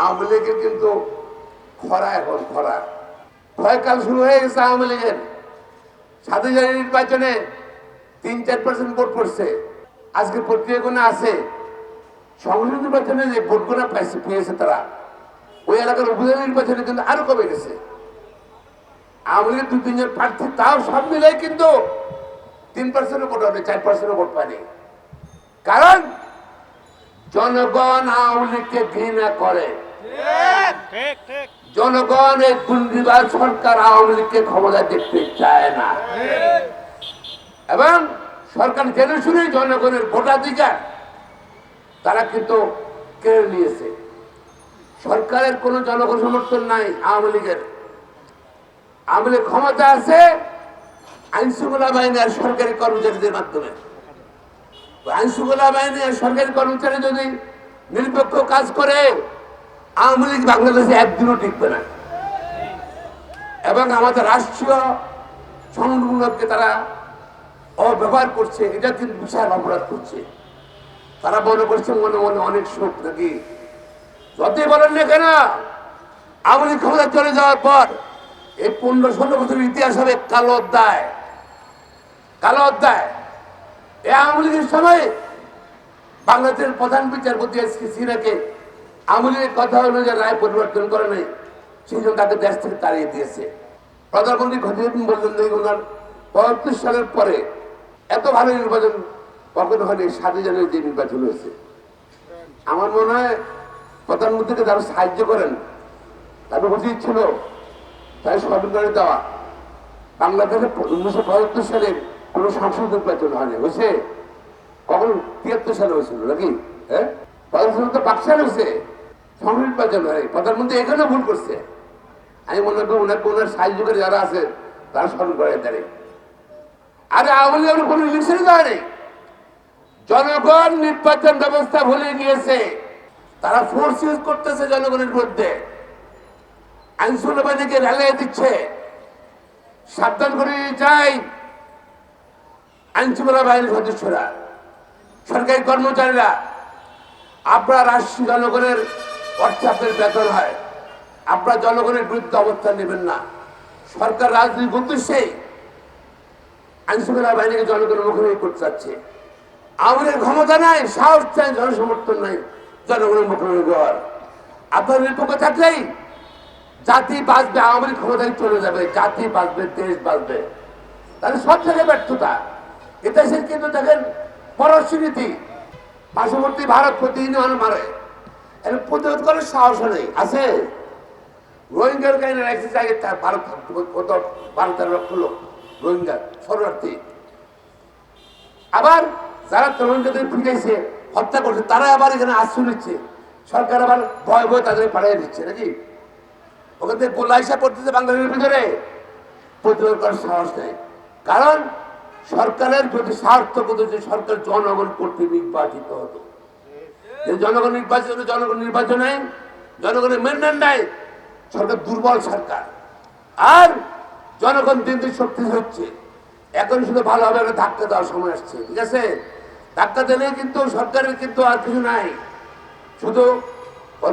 আওয়ামী লীগের কিন্তু খরা এখন, খরা। ভয়কাল শুরু হয়ে গেছে আওয়ামী লীগের। সাথে জানি নির্বাচনে তিন চার পার্সেন্ট ভোট পড়ছে। আজকে কোনো আছে, সংসদ নির্বাচনে যে ভোটগুলো পাইছে, পেয়েছে তারা। ওই এলাকার উপজেলা নির্বাচনে কিন্তু আরও কমে গেছে। আওয়ামী লীগের দু তিনজন প্রার্থী তাও সব মিলাই কিন্তু তিন পার্সেন্টও ভোট হবে চার পার্সেন্টও ভোট পায়নি। কারণ জনগণ আওয়ামী লীগকে ঘৃণা করে। জনগণ দুর্নীতিবাজ সরকার আওয়ামী লীগকে ক্ষমতা দেখতে চায় না। এবং সরকার জেনে শুনে জনগণের ভোটাধিকার, তারা কিন্তু কেড়ে নিয়েছে। সরকারের কোনো জনগণ সমর্থন নাই আওয়ামী লীগের। আওয়ামী লীগ ক্ষমতা আছে আইন শৃঙ্খলা বাহিনী আর সরকারি কর্মচারীদের মাধ্যমে। আইন শৃঙ্খলা বাহিনী আর সরকারি কর্মচারী যদি নিরপেক্ষ কাজ করে আওয়ামী লীগ বাংলাদেশে একদিনও টিকবে না। এবং আমাদের রাষ্ট্রীয় সংগঠনকে তারা অব্যবহার করছে, এটা কিন্তু বিশাল অপরাধ করছে। তারা মনে করছে, মনে মনে অনেক সুখ নাকি? যতই বলেন না কেন, আওয়ামী লীগ ক্ষমতা চলে যাওয়ার পর এই পনেরো ষোলো বছরের ইতিহাস হবে কালো অধ্যায়। কালো অধ্যায়। এই আওয়ামী লীগের সময় বাংলাদেশের প্রধান বিচারপতি এস কে সিনহাকে আওয়ামী লীগের কথা অনুযায়ী রায় পরিবর্তন করে নাই, সেই জন্য তাকে দেশ থেকে তাড়িয়ে দিয়েছে। প্রধানমন্ত্রী খতিউদ্দিন বললেন যে ওনার পঁয়ত্রিশ সালের পরে এত ভালো নির্বাচন কখনো হয়নি সাথে জানুয়ারি যে নির্বাচন হয়েছে। আমার মনে হয় প্রধানমন্ত্রীকে যারা সাহায্য করেন, তাদের উচিত ছিল তাই স্বাধীনতা দেওয়া। বাংলাদেশে উনিশশো পঁয়াত্তর সালে কোনো সংসদ নির্বাচন হয়নি, হয়েছে? কখন তিয়াত্তর সালে হয়েছিল নাকি? হ্যাঁ? পঁচাত্তর সালে তো পাক সালে হয়েছে। সংসদ নির্বাচন হয়। প্রধানমন্ত্রী এখানে ভুল করছে। আমি মনে করি ওনাকে ওনার সাহায্য করে যারা আছে, তারা স্মরণ করে দাঁড়িয়ে আরে আওয়ামী লীগ কোনো ইলেকশন দেয়নি জনগণ নির্বাচন ব্যবস্থা ভুলে গিয়েছে। তারা ফোর্স ইউজ করতেছে জনগণের মধ্যে। আইন শৃঙ্খলাবাহিনীকে রেলিয়ে দিচ্ছে। সাবধান করে চাই আইন শৃঙ্খলা বাহিনীর সদস্যরা, সরকারি কর্মচারীরা, আপনার রাষ্ট্রীয় জনগণের আপনার বেতন হয়। আপনারা জনগণের বিরুদ্ধে অবস্থান নেবেন না। সরকার রাজনীতির উদ্দেশ্যেই আইন শৃঙ্খলা বাহিনীকে জনগণের মুখোমুখি করতে চাচ্ছে আমাদের ক্ষমতা নাই, সাহস চাই, জনসমর্থন নাই, জনগণের মুখোমুখি হওয়ার। আপনার নিরপেক্ষ থাকলেই জাতি বাঁচবে আমাদের ক্ষমতায় চলে যাবে, জাতি বাঁচবে, দেশ বাঁচবে। তাহলে সব জায়গায় ব্যর্থতা। এটা সে কিন্তু দেখেন পরস্বনীতি পার্শ্ববর্তী ভারত প্রতিদিন মারে এর প্রতিরোধ করার সাহস নেই। আছে? রোহিঙ্গার কাহিনী রাখছে জায়গায় তার ভারত কত বারো তেরো লক্ষ লোক, রোহিঙ্গা, শরণার্থী। আবার যারা তরুণদের ফিরেছে হত্যা করছে, তারা আবার এখানে আশ্রয় নিচ্ছে। সরকার আবার ভয় ভয় তাদের পাঠিয়ে দিচ্ছে, নাকি? ওখান থেকে গোলা হিসাব করতেছে বাংলাদেশের ভিতরে। প্রতিরোধ করার সাহস নেই। কারণ সরকারের যদি স্বার্থ করতো যে সরকার জনগণ কর্তৃক নির্বাচিত হতো জনগণ নির্বাচিত জনগণ নির্বাচনে জনগণের মেনটেন নেয় সরকার দুর্বল সরকার। আর জনগণ দিন দিন শক্তি হচ্ছে। এখন শুধু ভালোভাবে একটা ধাক্কা দেওয়ার সময় আসছে, ঠিক আছে? ধাক্কা দিলে কিন্তু সরকারের কিন্তু আর কিছু নাই। শুধু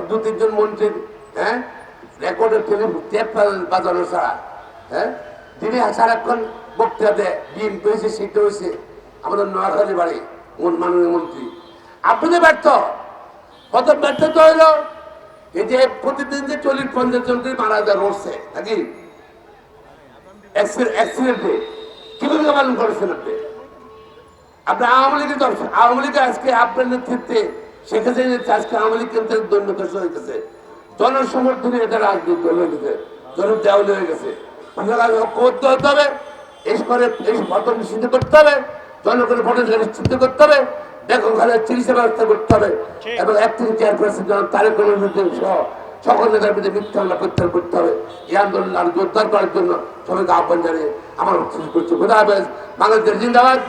দু তিনজন মন্ত্রীর হ্যাঁ রেকর্ডের ফিল্ম টেপ বাজানো ছাড়া হ্যাঁ? দিনে সারাক্ষণ বক্তৃতা দেয় বিএনপি হয়েছে, সেটা হয়েছে, আমাদের নোয়াখালী বাড়ি মন মাননীয় মন্ত্রী আপনাদের ব্যর্থ কত ব্যর্থ তো হইল? এই যে প্রতিদিন যে চল্লিশ, পঞ্চাশ জন মারা যায় রোডছে নাকি? অ্যাক্সিডেন্টে কীভাবে পালন করেছেন আপনি আপনার আওয়ামী লীগের দর্শক, আওয়ামী আজকে আপনার নেতৃত্বে আজকে আওয়ামী লীগ কেন্দ্রের হয়ে জনসমর্থনে এটা রাজনীতি হয়ে গেছে জন দেওয়াল হয়ে গেছে। করতে হবে এই এই নিষিদ্ধ করতে হবে। জনগণের ভোটের নিশ্চিত করতে হবে। দেখো ওখানে চিকিৎসা ব্যবস্থা করতে হবে। এবং অ্যাক্টিং চেয়ারপারসন যেন তারেক সহ সকল নেতার বিরুদ্ধে মিথ্যা হামলা প্রত্যাহার করতে হবে। এই আন্দোলন আরও জোরদার করার জন্য সবাইকে আহ্বান জানিয়ে আমার করছি। খোদা হাফেজ। বাংলাদেশের জিন্দাবাদ।